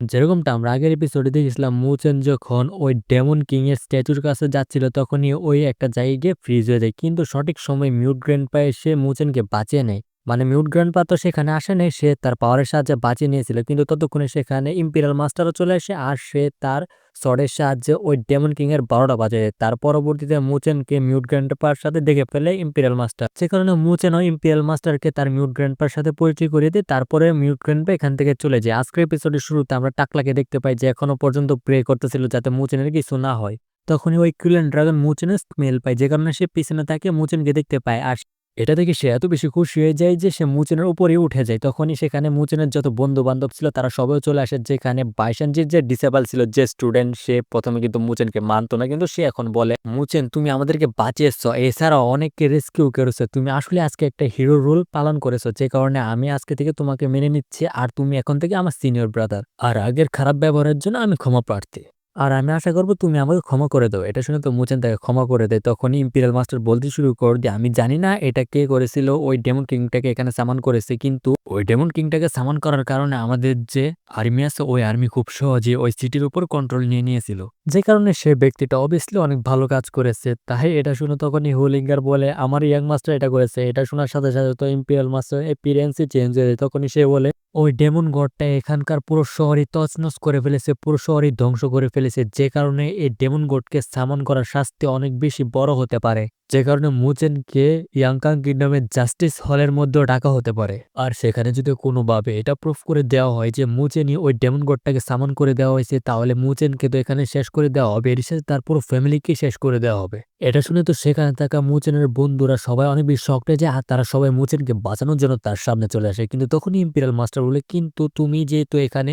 যেরকমটা আমরা আগের এপিসোডে দেখেছিলাম মুচেন যখন ওই ডেমন কিং এর স্ট্যাচুর কাছে যাচ্ছিল, তখনই ওই একটা জায়গায় গিয়ে ফ্রিজ হয়ে যায়। কিন্তু সঠিক সময় মিউট গ্র্যান্ড পা এসে মুচেনকে বাঁচিয়ে নেয়। মানে মিউট গ্র্যান্ড পা তো সেখানে আসে নাই, সে তার পাওয়ারের সাহায্যে বাঁচিয়ে নিয়েছিল। কিন্তু ততক্ষণে সেখানে ইম্পিরিয়াল মাস্টারও চলে আসে, আর সে তার সরের সাহায্যে ওই ডেমন কিং এর বারোটা বাজে। তার পরবর্তীতে মুচেনকে মিউট গ্র্যান্ড পার সাথে দেখে ফেলে ইম্পিরিয়াল মাস্টার সে কারণে মুচেন ও ইম্পিরিয়াল মাস্টারকে তার মিউট গ্র্যান্ড পার সাথে পরিচয় করিয়ে দেয় তারপরে মিউট গ্র্যান্ড পা এখান থেকে চলে যায়। আজকের এপিসোডের শুরুতে আমরা টাকলাকে দেখতে পাই যে এখনও পর্যন্ত প্রে করতেছিল যাতে মুচেনের কিছু না হয়। তখনই ওই কুলেন ড্রাগন মুচেনের স্মেল পায়, যে কারণে সে পিছনে তাকে মুচেনকে দেখতে পায়। আর এটা দেখে সে এত বেশি খুশি হয়ে যায় যে সে মুচেনের উপরেই উঠে যায়। তখনই সেখানে মুচেনের যত বন্ধু বান্ধব ছিল, তারা সবাই চলে আসে। যেখানে বাইশানজির যে ডিসেবল ছিল, যে স্টুডেন্ট সে প্রথমে কিন্তু মুচেনকে মানতো না। কিন্তু সে এখন বলে, মুচেন, তুমি আমাদেরকে বাঁচিয়েছ। এছাড়াও অনেককে রেস্কিউ করেছ। তুমি আসলে আজকে একটা হিরো রোল পালন করেছ। যে কারণে আমি আজকে থেকে তোমাকে মেনে নিচ্ছি। আর তুমি এখন থেকে আমার সিনিয়র ব্রাদার আর আগের খারাপ ব্যবহারের জন্য আমি ক্ষমা প্রার্থী। আর আমি আশা করব তুমি আমাকে ক্ষমা করে দাও। এটা শুনে তো মুচেন তাকে ক্ষমা করে দেয় তখনই ইম্পিরিয়াল মাস্টার বলতে শুরু করে দিয়ে আমি জানি না এটা কে করেছিল, ওই ডেমন কিংটাকে এখানে সামান করেছে। কিন্তু ওই ডেমন কিংটাকে সামান করার কারণে আমাদের যে আর্মি আছে, ওই আর্মি খুব সহজে ওই সিটির উপর কন্ট্রোল নিয়ে নিয়েছিল। যে কারণে সে ব্যক্তিটা অবভিয়াসলি অনেক ভালো কাজ করেছে। তাই এটা শুনে তখনই হুলিঙ্গার বলে, আমার ইয়াং মাস্টার এটা করেছে। এটা শোনার সাথে সাথে তো ইম্পিরিয়াল মাস্টার এপিরিয়েন্সই চেঞ্জ হয়ে যায়। তখনই সে বলে ওই ডেমন গডটা এখানকার পুরো শহরই তছনছ করে ফেলেছে, পুরো শহরই ধ্বংস করে ফেলেছে। যে কারণে এই ডেমন গডকে সামন করার শাস্তি অনেক বেশি বড় হতে পারে। যে কারণে মুচেনকে ইয়াংকাং কিংডমের জাস্টিস হলের মধ্যেও ডাকা হতে পারে। আর সেখানে যদি কোনোভাবে এটা প্রুফ করে দেওয়া হয় যে মুচেনই ওই ডেমন গডটাকে সামন করে দেওয়া হয়েছে, তাহলে মুচেনকে তো এখানে শেষ করে দেওয়া হবে, এর সাথে তার পুরো ফ্যামিলিকে শেষ করে দেওয়া হবে। এটা শুনে তো সেখানে থাকা মুচেনের বন্ধুরা সবাই অনেক বেশি শখটে যে আর তারা সবাই মুচেনকে বাঁচানোর জন্য তার সামনে চলে আসে। কিন্তু তখনই ইম্পিরিয়াল মাস্টার বলে, কিন্তু তুমি যেহেতু এখানে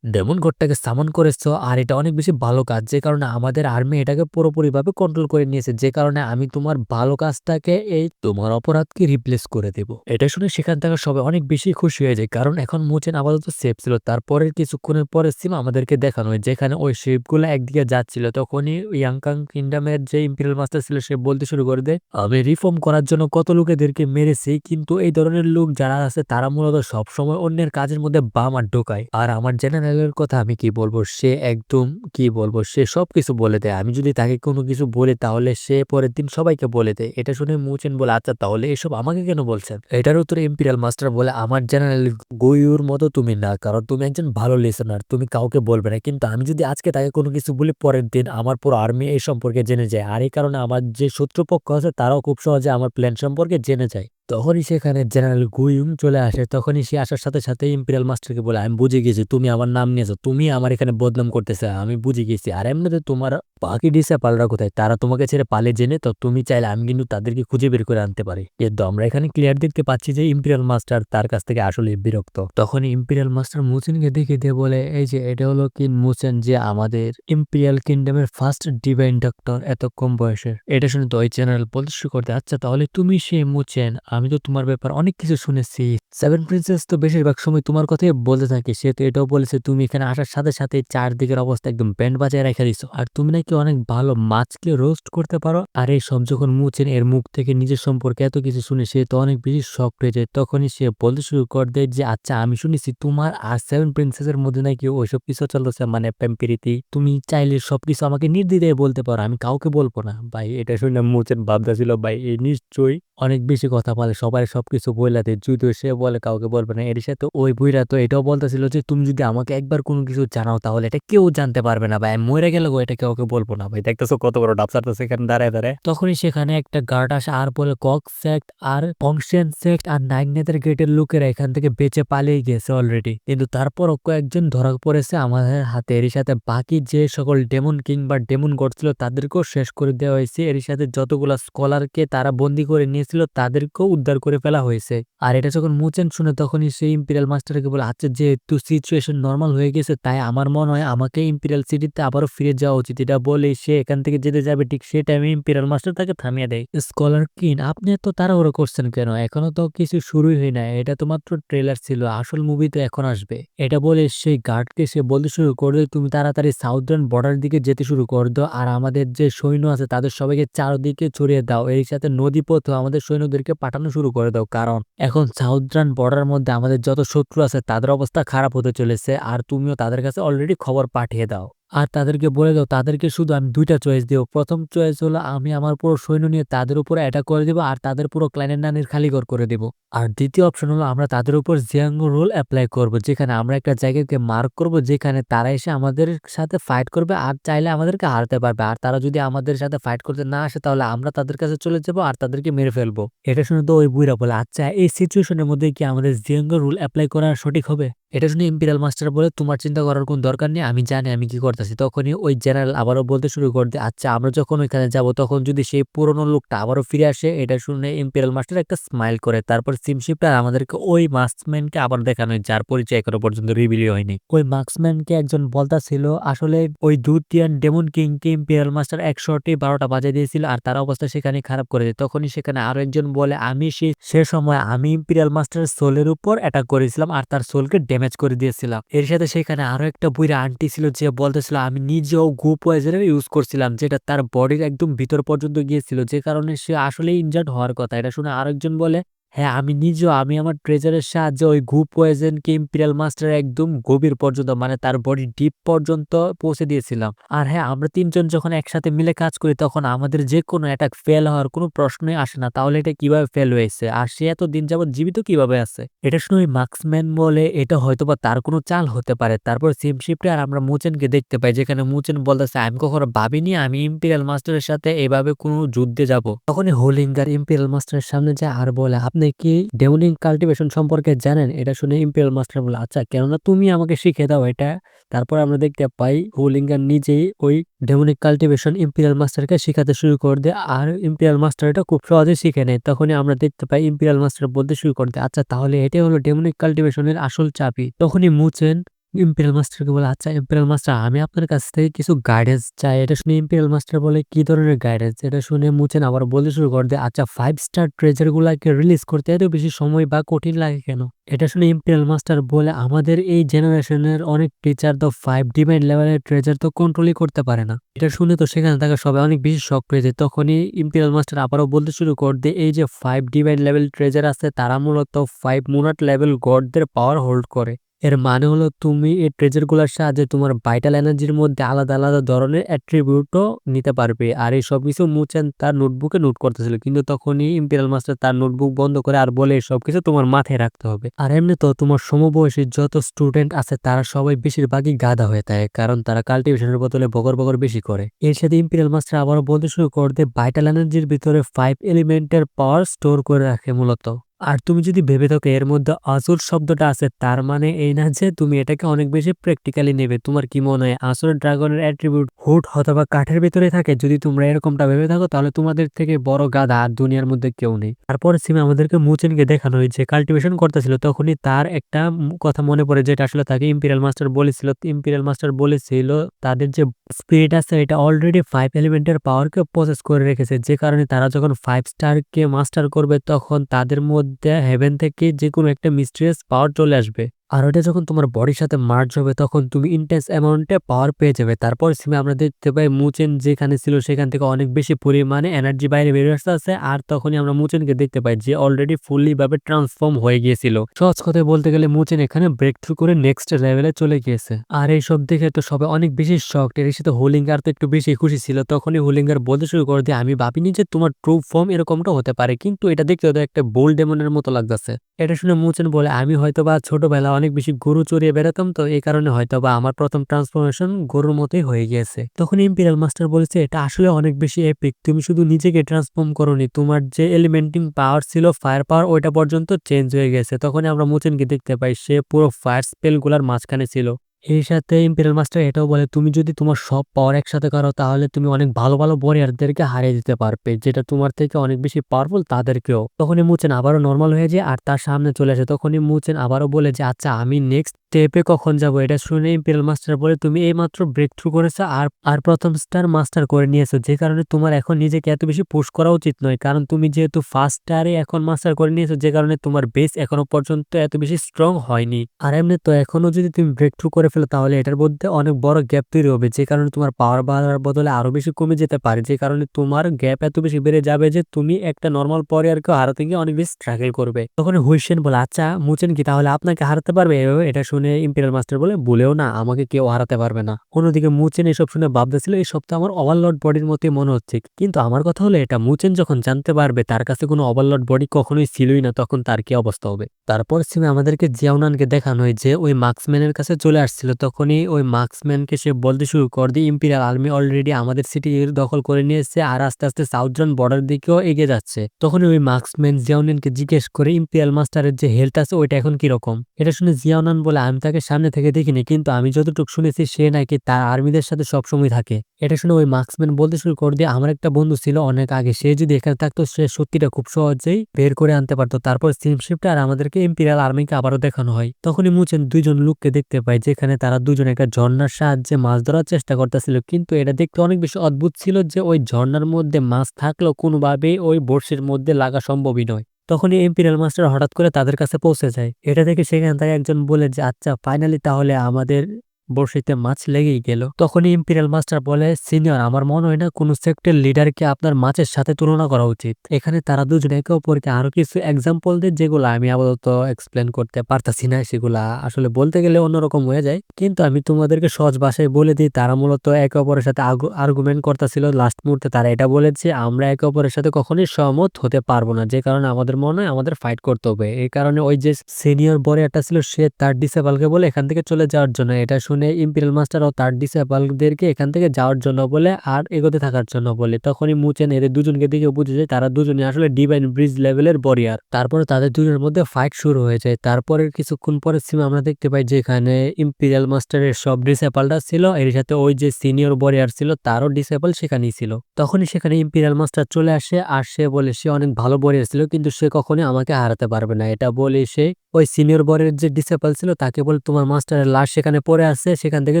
ডেমন গডটাকে সামন করেছ আর এটা অনেক বেশি ভালো কাজ, যে কারণে আমাদের আর্মি এটাকে পুরোপুরিভাবে কন্ট্রোল করে নিয়েছে, যে কারণে আমি তোমার ভালো কাজটাকে এই তোমার অপরাধকে রিপ্লেস করে দেব। এটা শুনে সেখান থেকে সবাই অনেক বেশি খুশি হয়ে যায়, কারণ এখন মোচেন আপাতত সেফ ছিল। তারপরের কিছুক্ষণের পরে সিম আমাদেরকে দেখানো হয়, যেখানে ওই শিপগুলো একদিকে যাচ্ছিল, তখনই ইয়াংকাং কিংডমের যে ইম্পিরিয়াল মাস্টার ছিল, সে বলতে শুরু করে দেয়, আমি রিফর্ম করার জন্য কত লোকেদেরকে মেরেছি, কিন্তু এই ধরনের লোক যারা আছে, তারা মূলত সবসময় অন্যের কাজের মধ্যে বাম আর ঢোকায়। আর আমার জেনারেল চ্যানেলের কথা আমি কি বলব? সে একদম কি বলব? সে সব কিছু বলে দেয়। আমি যদি তাকে কোনো কিছু বলি, তাহলে সে পরের দিন সবাইকে বলে দেয়। এটা শুনে মুচেন বলে আচ্ছা তাহলে এসব আমাকে কেন বলছেন? এটার উত্তরে ইম্পিরিয়াল মাস্টার বলে, আমার জেনারেল গয়ুর মতো তুমি না, কারণ তুমি একজন ভালো লিসনার তুমি কাউকে বলবে না। কিন্তু আমি যদি আজকে তাকে কোনো কিছু বলি, পরের দিন আমার পুরো আর্মি এই সম্পর্কে জেনে যায়। আর এই কারণে আমার যে শত্রুপক্ষ আছে, তারাও খুব সহজে আমার প্ল্যান সম্পর্কে জেনে যায়। তখনই সেখানে জেনারেল গুইউং চলে আসে। তখনই সে আসার সাথে সাথে ইম্পেরিয়াল মাস্টারকে বলে, আমি বুঝে গেছি, তুমি আমার নাম নিয়েছো, তুমি আমার এখানে বদনাম করতেছে, আমি বুঝে গেছি। আর এমনিতে তোমার বাকি ডিসেপালরা কোথায়? তারা তোমাকে ছেড়ে পালে জেনে তো তুমি চাইলে আমি কিন্তু তাদেরকে খুঁজে বের করে আনতে পারি। কিন্তু আমরা এখানে ক্লিয়ার দেখতে পাচ্ছি যে ইম্পিরিয়াল মাস্টার তার কাছ থেকে আসলে বিরক্ত। তখন ইম্পিরিয়াল মাস্টার মুচেনকে দেখে দিয়ে বলে, এই যে এটা হলো কি মুচেন যে আমাদের ইম্পিরিয়াল কিংডমের ফার্স্ট ডিভাইন ডক্টর এত কম বয়সের এটা শুনে তো ওই জেনারেল শুরু করতে আচ্ছা তাহলে তুমি সে মুচেন আমি তো তোমার ব্যাপার অনেক কিছু শুনেছি। সেভেন প্রিন্সেস তো বেশিরভাগ সময় তোমার কথাই বলতে থাকে। সে তো এটাও বলেছে, তুমি এখানে আসার সাথে সাথে চারদিকের অবস্থা একদম ব্যান্ড বাজায় রেখে দিছো। আর তুমি নাকি অনেক ভালো মাছকে রোস্ট করতে পারো। আর এই সব যখন মুছেন, এর মুখ থেকে নিজের সম্পর্কে এত কিছু শুনে সে তো অনেক বেশি শখ হয়ে যায়। তখনই সে বলতে শুরু করে দেয় যে আচ্ছা আমি শুনেছি তোমার আর সেভেন প্রিন্সেসের মধ্যে নাকি ওইসব কিছু চলতেছে মানে প্যাম্পিরিতি। তুমি চাইলে সবকিছু আমাকে নির্দ্বিধায় বলতে পারো, আমি কাউকে বলব না। ভাই, এটা শুনে মুছেন ভাবতেছিল। ভাই, এই নিশ্চয়ই অনেক বেশি কথা বলে সবাই সব সবকিছু বইলাতে যদিও সে বলে, কাউকে বলবে না। এর সাথে ওই বইরা তো এটাও বলতেছিল যে, তুমি যদি আমাকে একবার কোনো কিছু জানাও, তাহলে এটা কেউ জানতে পারবে না ভাই। মরে গেলে গো, এটা কাউকে বলব না ভাই। দেখতেছো কত বড় ডাবসার তো সেখানে দাঁড়ায় দাঁড়ায়। তখনই সেখানে একটা গার্ড আসে, আর বলে, কক সেক্ট আর ফংশন সেক্ট আর নাইগনেতের গেটের লোকেরা এখান থেকে বেঁচে পালিয়ে গেছে অলরেডি কিন্তু তারপরও কয়েকজন ধরা পড়েছে আমাদের হাতে। এর সাথে বাকি যে সকল ডেমন কিং বা ডেমন গড ছিল, তাদেরকেও শেষ করে দেওয়া হয়েছে। এর সাথে যতগুলা স্কলারকে তারা বন্দি করে নিয়েছিল তাদেরকেও উদ্ধার করে ফেলা হয়েছে। আর এটা যখন মুচেন শুনে তখনই সেই ইম্পিরিয়াল মাস্টারকে বলে আচ্ছা যেহেতু সিচুয়েশন নর্মাল হয়ে গেছে, তাই আমার মনে হয় আমাকে ইম্পিরিয়াল সিটিতে আবারও ফিরে যাওয়া উচিত। এটা বলে সে এখান থেকে যেতে যাবে, ঠিক সেই টাইমে ইম্পিরিয়াল মাস্টার তাকে থামিয়ে দেয়। স্কলার কিন আপনি তো তাড়াহুড়ো করছেন কেন? এখনও তো কিছু শুরুই হয় না এটা তো মাত্র ট্রেলার ছিল, আসল মুভি তো এখন আসবে। এটা বলে সেই গার্ডকে সে বলতে শুরু করে তুমি তাড়াতাড়ি সাউদার্ন বর্ডার দিকে যেতে শুরু করে দাও আর আমাদের যে সৈন্য আছে, তাদের সবাইকে চারদিকে ছড়িয়ে দাও। এর সাথে নদী পথ আমাদের আমাদের সৈন্যদেরকে পাঠানো শুরু করে দাও। কারণ এখন সাউদ্রান বর্ডার মধ্যে আমাদের যত শত্রু আছে, তাদের অবস্থা খারাপ হতে চলেছে, আর তুমিও তাদের কাছে অলরেডি খবর পাঠিয়ে দাও। আর তাদেরকে বলে দাও, তাদেরকে শুধু আমি দুইটা চয়েস দিও প্রথম চয়েস হলো আমি আমার পুরো সৈন্য নিয়ে তাদের উপর অ্যাটাক করে দেবো আর তাদের পুরো ক্লাইনের নানির খালি ঘর করে দেবো। আর দ্বিতীয় অপশন হলো আমরা তাদের উপর জিয়াঙ্গ রুল অ্যাপ্লাই করব, যেখানে আমরা একটা জায়গাকে মার্ক করব, যেখানে তারা এসে আমাদের সাথে ফাইট করবে আর চাইলে আমাদেরকে হারতে পারবে। আর তারা যদি আমাদের সাথে ফাইট করতে না আসে, তাহলে আমরা তাদের কাছে চলে যাব আর তাদেরকে মেরে ফেলব। এটা শুনে তো ওই বুইরা বলে আচ্ছা এই সিচুয়েশনের মধ্যে কি আমাদের জিয়াঙ্গ রুল অ্যাপ্লাই করা সঠিক হবে? এটা শুনে ইম্পিরিয়াল মাস্টার বলে, তোমার চিন্তা করার কোনো দরকার নেই, আমি জানি আমি কি করতেছি। তখনই ওই জেনারেল আবারও বলতে শুরু করতে আচ্ছা আমরা যখন ওইখানে যাব, তখন যদি সেই পুরনো লোকটা আবারও ফিরে আসে? এটা শুনে ইম্পিরিয়াল মাস্টার একটা স্মাইল করে, তারপর সিমশিপটা আমাদেরকে ওই মার্কসম্যানকে আবার দেখানো যার পরিচয় এখনও পর্যন্ত রিভিলি হয়নি। ওই মার্কসম্যানকে একজন বলতা ছিল আসলে ওই দুটিয়ান ডেমন কিংকে ইম্পিরিয়াল মাস্টার একশোটি বারোটা বাজে দিয়েছিল আর তার অবস্থা সেখানে খারাপ করে দেয়। তখনই সেখানে আরও একজন বলে, আমি সে সময় আমি ইম্পিরিয়াল মাস্টারের সোলের উপর অ্যাটাক করেছিলাম আর তার সোলকে ড্যামেজ করে দিয়েছিলাম। এর সাথে সেখানে আরও একটা বইরা আন্টি ছিল যে বলতেছিল, আমি নিজেও গু পয়জনের ইউজ করছিলাম, যেটা তার বডির একদম ভিতর পর্যন্ত গিয়েছিল। যে কারণে সে আসলেই ইনজার্ড হওয়ার কথা। এটা শুনে আরেকজন বলে হ্যাঁ আমি নিজেও, আমি আমার ট্রেজারের সাহায্যে ওই গু পয়েজনকে ইম্পিরিয়াল মাস্টার একদম গভীর পর্যন্ত মানে তার বডি ডিপ পর্যন্ত পৌঁছে দিয়েছিলাম। আর হ্যাঁ আমরা তিনজন যখন একসাথে মিলে কাজ করি, তখন আমাদের যে কোনো অ্যাটাক ফেল হওয়ার কোনো প্রশ্নই আসে না, তাহলে এটা কীভাবে ফেল হয়েছে? আর সে এত দিন যাবত জীবিত কীভাবে আছে? এটা শুনে ওই মার্কসম্যান বলে, এটা হয়তোবা তার কোনো চাল হতে পারে। তারপর সিমশিপটে আর আমরা মুচেনকে দেখতে পাই, যেখানে মুচেন বলতেছে, আমি কখনো ভাবিনি আমি ইম্পিরিয়াল মাস্টারের সাথে এভাবে কোনো যুদ্ধে যাব। তখনই হোলিঙ্গার ইম্পিরিয়াল মাস্টারের সামনে যায় আর বলে, আপনি কি ডেউলিং কাল্টিভেশন সম্পর্কে জানেন? এটা শুনে ইম্পেরিয়াল মাস্টার বলে আচ্ছা কেননা তুমি আমাকে শিখে দাও এটা। তারপর আমরা দেখতে পাই হোলিঙ্গার নিজেই ওই ডেমোনিক কাল্টিভেশন ইম্পিরিয়াল মাস্টারকে শেখাতে শুরু করে দেয়। আর ইম্পিরিয়াল মাস্টার এটা খুব সহজে শিখে নেয়। তখনই আমরা দেখতে পাই ইম্পিরিয়াল মাস্টার বলতে শুরু করে দেয় আচ্ছা তাহলে এটাই হলো ডেমোনিক কাল্টিভেশনের আসল চাবি। তখনই মুচেন ইম্পিরিয়াল মাস্টারকে বলে আচ্ছা ইম্পিরিয়াল মাস্টার আমি আপনার কাছ থেকে কিছু গাইডেন্স চাই। এটা শুনে ইম্পেরিয়াল মাস্টার বলে, কি ধরনের গাইডেন্স এটা শুনে মুচেন আবার বলতে শুরু করে দেয় আচ্ছা ফাইভ স্টার ট্রেজার গুলাকে রিলিজ করতে এত বেশি সময় বা কঠিন লাগে কেন? এটা শুনে ইম্পিরিয়াল মাস্টার বলে, আমাদের এই জেনারেশনের অনেক টিচার তো ফাইভ ডিভাইন লেভেলের ট্রেজার তো কন্ট্রোলই করতে পারে না। এটা শুনে তো সেখানে থাকা সবাই অনেক বেশি শখ পেয়ে যায় তখনই ইম্পিরিয়াল মাস্টার আবারও বলতে শুরু করে দেয় এই যে ফাইভ ডিভাইন লেভেল ট্রেজার আছে, তারা মূলত ফাইভ মুনাট লেভেল গডদের পাওয়ার হোল্ড করে। এর মানে হলো তুমি এই ট্রেজারগুলোর সাহায্যে তোমার ভাইটাল এনার্জির মধ্যে আলাদা আলাদা ধরনের অ্যাট্রিবিউটও নিতে পারবে। আর এই সব কিছু মুচেন তার নোটবুকে নোট করতেছিল। কিন্তু তখনই ইম্পেরিয়াল মাস্টার তার নোটবুক বন্ধ করে আর বলে সব কিছু তোমার মাথায় রাখতে হবে। আর এমনি তো তোমার সমবয়সী যত স্টুডেন্ট আছে, তারা সবাই বেশিরভাগই গাধা হয়ে থাকে। কারণ তারা কাল্টিভেশনের বদলে বগর বগর বেশি করে। এর সাথে ইম্পেরিয়াল মাস্টার আবারও বলতে শুরু করতে ভাইটাল এনার্জির ভিতরে ফাইভ এলিমেন্টের পাওয়ার স্টোর করে রাখে মূলত। আর তুমি যদি ভেবে থাকো, এর মধ্যে আসুর শব্দটা আছে, তার মানে এই না যে তুমি এটাকে অনেক বেশি প্র্যাকটিক্যালি নেবে। তোমার কি মনে হয় আসুর ড্রাগনের অ্যাট্রিবিউট হুট অথবা কাঠের ভিতরে থাকে? যদি তোমরা এরকমটা ভেবে থাকো, তাহলে তোমাদের থেকে বড় গাধা আর দুনিয়ার মধ্যে কেউ নেই। তারপরে সিমে আমাদেরকে মুচেনকে দেখানো হয়েছে কাল্টিভেশন করতেছিল, তখনই তার একটা কথা মনে পড়ে, যেটা আসলে তাকে ইম্পিরিয়াল মাস্টার বলেছিল। ইম্পিরিয়াল মাস্টার বলেছিল, তাদের যে স্পিরিট আছে, এটা অলরেডি ফাইভ এলিমেন্টের পাওয়ারকে প্রসেস করে রেখেছে। যে কারণে তারা যখন ফাইভ স্টারকে মাস্টার করবে, তখন তাদের মধ্যে হেভেন থেকে যে কোনো একটা মিস্ট্রিয়াস পাওয়ার চলে আসবে। আর ওটা যখন তোমার বডির সাথে মার্জ হবে, তখন তুমি ইন্টেন্স অ্যামাউন্টে পাওয়ার পেয়ে যাবে। তারপর সিমে আমরা দেখতে পাই মুচেন যেখানে ছিল, সেখান থেকে অনেক বেশি পরিমাণে এনার্জি বাইরে বেরিয়ে আসতে আছে আর তখনই আমরা মুচেনকে দেখতে পাই যে অলরেডি ফুললি ভাবে ট্রান্সফর্ম হয়ে গিয়েছিল। সহজ কথায় বলতে গেলে মুচেন এখানে ব্রেক থ্রু করে নেক্সট লেভেলে চলে গিয়েছে। আর এই সব দেখে তো সবাই অনেক বেশি শখ এর সাথে হোলিঙ্গার তো একটু বেশি খুশি ছিল। তখনই হোলিঙ্গার বলতে শুরু করে দিয়ে, আমি ভাবিনি যে তোমার ট্রু ফর্ম এরকমটা হতে পারে। কিন্তু এটা দেখতে একটা বোল ডেমনের মতো লাগতেছে। এটা শুনে মুচেন বলে, আমি হয়তো বা ছোটবেলা অনেক বেশি গরু চড়িয়ে বেড়াতাম, তো এই কারণে হয়তো বা আমার প্রথম ট্রান্সফরমেশন গরুর মতোই হয়ে গিয়েছে। তখন ইম্পিরিয়াল মাস্টার বলেছে, এটা আসলে অনেক বেশি এপিক তুমি শুধু নিজেকে ট্রান্সফর্ম করনি। তোমার যে এলিমেন্টিং পাওয়ার ছিল ফায়ার পাওয়ার ওইটা পর্যন্ত চেঞ্জ হয়ে গেছে। তখন আমরা মোচেনকে দেখতে পাই, সে পুরো ফায়ার স্পেলগুলার মাঝখানে ছিল। এর সাথে ইম্পেরিয়াল মাস্টার এটাও বলে, তুমি যদি তোমার সব পাওয়ার একসাথে করো, তাহলে তুমি অনেক ভালো ভালো বরিয়ারদেরকে হারিয়ে দিতে পারবে। যেটা তোমার থেকে অনেক বেশি পাওয়ারফুল তাদেরকেও। তখনই মুচেন আবারও নর্মাল হয়ে যায় আর তার সামনে চলে আসে। তখনই মুচেন আবারও বলে যে আচ্ছা আমি নেক্সট স্টেপে কখন যাব, এটা শুনে ইম্পেরিয়াল মাস্টার বলে, তুমি এই মাত্র ব্রেক থ্রু করেছ আর আর প্রথম স্টার মাস্টার করে নিয়েছো। যে কারণে তোমার এখন নিজেকে এত বেশি পুশ করা উচিত নয়। কারণ তুমি যেহেতু ফার্স্ট স্টারে এখন মাস্টার করে নিয়েছো, যে কারণে তোমার বেস এখনও পর্যন্ত এত বেশি স্ট্রং হয়নি। আর এমনি তো এখনও যদি তুমি ব্রেক থ্রু করে ফেলো, তাহলে এটার মধ্যে অনেক বড় গ্যাপ তৈরি হবে। যে কারণে তোমার পাওয়ার বাড়ার বদলে আরও বেশি কমে যেতে পারে। যে কারণে তোমার গ্যাপ এত বেশি বেড়ে যাবে যে তুমি একটা নর্মাল পরিয়ারকে হারাতে গিয়ে অনেক বেশি স্ট্রাগল করবে। তখন হুইসেন বলে আচ্ছা মুচেন কি তাহলে আপনাকে হারাতে পারবে? এভাবে এটা শুনে ইম্পেরিয়াল মাস্টার বলে, বলেও না, আমাকে কেউ হারাতে পারবে না। অন্যদিকে মুচেন এসব শুনে ভাবতেছিল, এই সপ্তাহ আমার ওভারলোড বডির মতোই মনে হচ্ছে। কিন্তু আমার কথা হলো, এটা মুচেন যখন জানতে পারবে, তার কাছে কোনো ওভারলোড বডি কখনোই ছিলই না, তখন তার কি অবস্থা হবে? তারপর সিমে আমাদেরকে জিয়াউনানকে দেখানো হয়, যে ওই মার্কসম্যানের কাছে চলে আসছিল। তখনই ওই মার্কসম্যানকে সে বলতে শুরু কর দিয়ে ইম্পিরিয়াল আর্মি অলরেডি আমাদের সিটি দখল করে নিয়েছে আর আস্তে আস্তে সাউথজন বর্ডার দিকেও এগিয়ে যাচ্ছে। তখনই ওই মার্কসম্যান জিয়াউনানকে জিজ্ঞেস করে ইম্পিরিয়াল মাস্টারের যে হেলথ আছে, ওইটা এখন কীরকম? এটা শুনে জিয়াউনান বলে আমি তাকে সামনে থেকে দেখিনি, কিন্তু আমি যতটুকু শুনেছি সে নাকি তার আর্মিদের সাথে সবসময় থাকে। এটা শুনে ওই মার্কসম্যান বলতে শুরু করে দিয়ে, আমার একটা বন্ধু ছিল অনেক আগে, সে যদি এখানে থাকতো, সে সত্যিটা খুব সহজেই বের করে আনতে পারতো। তারপর সিমশিপটা আর আমাদেরকে ইম্পিরিয়াল আর্মিকে আবারও দেখানো হয়। তখনই মুচেন দুইজন লোককে দেখতে পাই যেখানে তারা দুজন একটা ঝর্ণার সাহায্যে মাছ ধরার চেষ্টা করতেছিল। কিন্তু এটা দেখতে অনেক বেশি অদ্ভুত ছিল যে, ওই ঝর্ণার মধ্যে মাছ থাকলেও কোনোভাবেই ওই বর্ষির মধ্যে লাগা সম্ভবই নয়। তখনই এম্পিরিয়াল মাস্টার হঠাৎ করে তাদের কাছে পৌঁছে যায়। এটা দেখে সেখানে তাই একজন বলে যে আচ্ছা ফাইনালি তাহলে আমাদের বড়শিতে মাছ লেগেই গেল। তখনই ইম্পিরিয়াল মাস্টার বলে, সিনিয়র, আমার মনে হয় না কোনো সেক্টর লিডারকে আপনার মাছের সাথে তুলনা করা উচিত। এখানে তারা দুজন একে অপরকে আরও কিছু এক্সাম্পল দেয় যেগুলো আমি আপাতত এক্সপ্লেন করতে পারতাছি না সেগুলা। আসলে বলতে গেলে অন্যরকম হয়ে যায়। কিন্তু আমি তোমাদেরকে সহজ ভাষায় বলে দিই, তারা মূলত একে অপরের সাথে আর্গুমেন্ট করতেছিল। লাস্ট মুহূর্তে তারা এটা বলেছে, আমরা একে অপরের সাথে কখনোই সহমত হতে পারব না। যে কারণে আমাদের মনে হয় আমাদের ফাইট করতে হবে। এই কারণে ওই যে সিনিয়র বড় একটা ছিল, সে তার ডিসেবলকে বলে এখান থেকে চলে যাওয়ার জন্য। এটা শুনে ইম্পিরিয়াল মাস্টার ও তার ডিসেবলদেরকে এখান থেকে যাওয়ার জন্য বলে আর এগোতে থাকার জন্য বলে। তখনই মুচেন এদের দুজনকে দেখে বুঝে যায় তারা দুজনে আসলে ডিভাইন ব্রিজ লেভেলের বরিয়ার তারপরে তাদের দুজনের মধ্যে ফাইট শুরু হয়ে যায়। তারপরে কিছুক্ষণ পরে সিমে আমরা দেখতে পাই যে এখানে ইম্পিরিয়াল মাস্টারের সব ডিসেবলটা ছিল, এর সাথে ওই যে সিনিয়র বরিয়ার ছিল, তারও ডিসেবল সেখানেই ছিল। তখনই সেখানে ইম্পিরিয়াল মাস্টার চলে আসে, আর সে বলে সে অনেক ভালো বরিয়ার ছিল, কিন্তু সে কখনোই আমাকে হারাতে পারবে না। এটা বলে সে ওই সিনিয়র বরের যে ডিসেবল ছিল, তাকে বলে তোমার মাস্টারের লাশ সেখানে পড়ে আছে, সেখান থেকে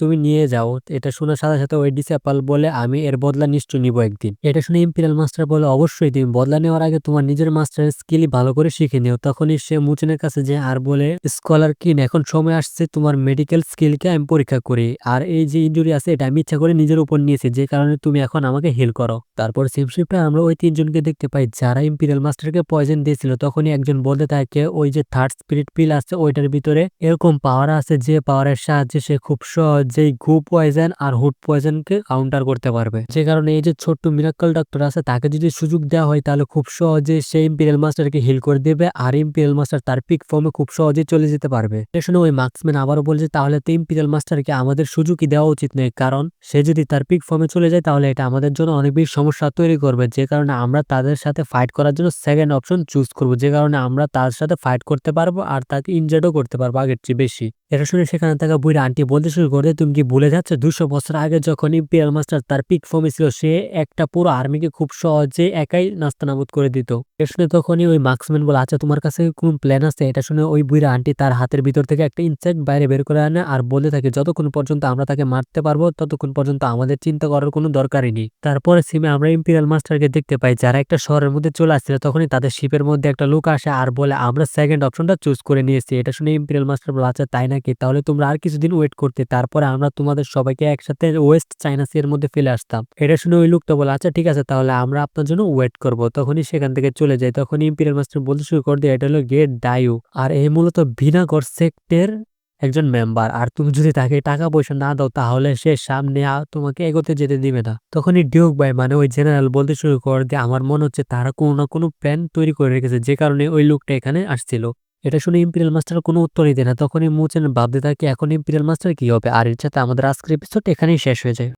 তুমি নিয়ে যাও। এটা শোনার সাথে সাথে ওই ডিসেবল বলে, আমি এর বদলা নিশ্চয় নিব একদিন। এটা শুনে ইম্পিরিয়াল মাস্টার বলে, অবশ্যই তুমি বদলা নেওয়ার আগে তোমার নিজের মাস্টারের স্কিলই ভালো করে শিখে নিও। তখনই সে মুচেনের কাছে যে আর বলে স্কলার কিন এখন সময় আসছে তোমার মেডিকেল স্কিলকে আমি পরীক্ষা করি। আর এই যে ইঞ্জুরি আছে, এটা আমি ইচ্ছা করে নিজের উপর নিয়েছি, যে কারণে তুমি এখন আমাকে হিল করো। তারপর সিমশিপে আমরা ওই তিনজনকে দেখতে পাই, যারা ইম্পিরিয়াল মাস্টারকে পয়জন দিয়েছিল। তখনই একজন বলতে থাকে, ওই যে থার্ড স্পিরিট পিল আছে, ওইটার ভিতরে এরকম পাওয়ার আছে, যে পাওয়ারের সাহায্যে সে খুব সহজেই ঘু পয়জন আর হুড পয়জনকে কাউন্টার করতে পারবে। যে কারণে এই যে ছোট্ট মিরাক্কল ডক্টর আছে, তাকে যদি সুযোগ দেওয়া হয়, তাহলে খুব সহজে সেই ইম্পিরিয়াল মাস্টারকে হিল করে দেবে আর ইম্পিরিয়াল মাস্টার তার পিক ফর্মে খুব সহজেই চলে যেতে পারবে। শুনে ওই মার্কসম্যান আবারও বলছে, তাহলে তো ইম্পিরিয়াল মাস্টারকে আমাদের সুযোগই দেওয়া উচিত নয়, কারণ সে যদি তার পিক ফর্মে চলে যায়, তাহলে এটা আমাদের জন্য অনেক বেশি সমস্যা তৈরি করবে। যে কারণে আমরা তাদের সাথে ফাইট করার জন্য সেকেন্ড অপশন চুজ করব। যে কারণে আমরা তার সাথে ফাইট করতে পারব আর তাকে ইনজার্ডও করতে পারব আগের চেয়ে বেশি। এটা শুনে সেখানে থাকা বুড়ি আন্টি বলতে শুরু করে, তুমি কি ভুলে যাচ্ছ? দুশো বছর আগে যখন ইম্পিরিয়াল মাস্টার তার পিক ফর্মে ছিল, সে একটা পুরো আর্মিকে খুব সহজে একাই নাস্তানাবুদ করে দিত। এটা শুনে তখনই ওই মার্কসম্যান বলে আচ্ছা তোমার কাছে কোন প্ল্যান আছে? এটা শুনে ওই বুড়া আন্টি তার হাতের ভিতর থেকে একটা ইনসেক্ট বাইরে বের করে আনে আর বলতে থাকে, যতক্ষণ পর্যন্ত আমরা তাকে মারতে পারব, ততক্ষণ পর্যন্ত আমাদের চিন্তা করার কোনো দরকারই নেই। তারপরে সিমে আমরা ইম্পিরিয়াল মাস্টারকে দেখতে পাই, যারা একটা শহরের মধ্যে চলে আসছিল, তখনই তাদের শিপের মধ্যে একটা লোক আসে আর বলে, আমরা সেকেন্ড অপশনটা চুজ করে নিয়েছি। এটা শুনে ইম্পিরিয়াল মাস্টার বলে আচ্ছা তাই নাকি? তাহলে তোমরা আর কিছুদিন ওয়েট করতে। তারপরে আমরা তোমাদের সবাইকে একসাথে ওয়েস্ট চাইনা এর মধ্যে ফেলে আসতাম। এটা শুনে ওই লোকটা বলে আচ্ছা ঠিক আছে, তাহলে আমরা আপনার জন্য ওয়েট করব। তখনই সেখান থেকে চলে যায় তখন ইম্পিরিয়াল মাস্টার বলতে শুরু করে দিয়ে, এটা হলো গেট ডায়ু আর এই মূলত ভিনাগর সেক্টের একজন মেম্বার আর তুমি যদি তাকে টাকা পয়সা না দাও, তাহলে সে সামনে তোমাকে এগোতে যেতে দিবে না। তখনই ডিউক ভাই মানে ওই জেনারেল বলতে শুরু করে দিয়ে, আমার মনে হচ্ছে তারা কোনো না কোনো প্ল্যান তৈরি করে রেখেছে। যে কারণে ওই লোকটা এখানে আসছিল। এটা শুনে ইম্পিরিয়াল মাস্টার কোনো উত্তরই দেয় না। তখনই মুচেন ভাবতে থাকে, এখন ইম্পিরিয়াল মাস্টার কি হবে? আর এর সাথে আমাদের আজকের এপিসোড এখানেই শেষ হয়ে যায়।